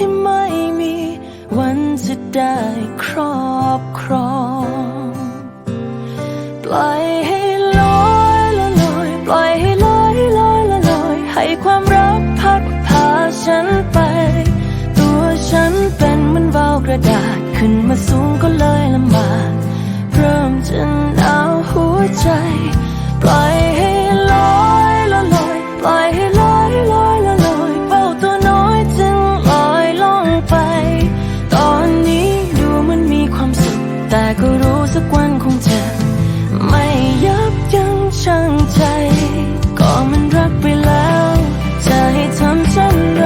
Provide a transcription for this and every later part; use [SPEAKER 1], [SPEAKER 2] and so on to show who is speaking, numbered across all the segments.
[SPEAKER 1] ที่ไม่มีวันจะได้ครอบครอง ปล่อยให้ลอยละลอย ปล่อยให้ลอยลอยละลอย ให้ความรักพัดพาฉันไป ตัวฉันเป็นเหมือนวาวกระดาษ ขึ้นมาสูงก็เลยลำบาก เริ่มจะหนาวหัวใจ ก็รู้สักวันคงจะไม่ยับยั้งชั่งใจ ก็มันรักไปแล้ว จะให้ทำเช่นไร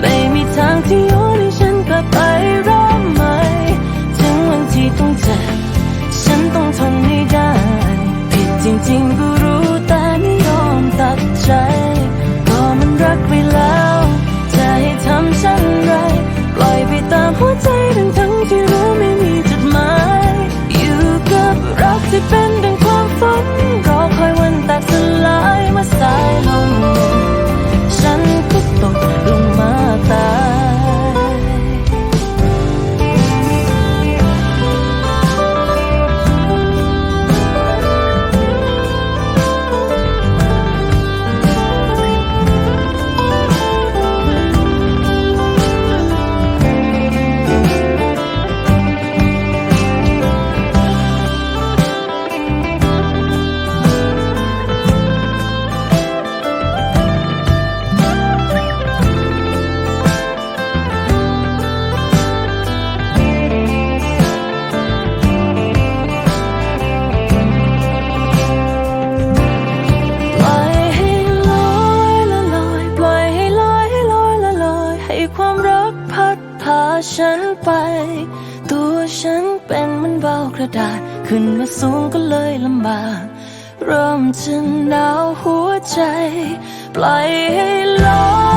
[SPEAKER 1] ไม่มีทางที่โยนให้ฉันกลับไปเริ่มใหม่ถึงวันที่ต้องเจ็บฉันต้องทนให้ได้ ผิดจริงๆก็รู้แต่ไม่ยอมตัดใจ ก็มันรักไปแล้ว จะให้ทำเช่นไร ปล่อยไปตามหัวใจ ฉันไป ตัวฉันเป็นมันเบากระดาษ ขึ้นมาสูงก็เลยลำบากเริ่มจะหนาวหัวใจ ปล่อยให้ลอย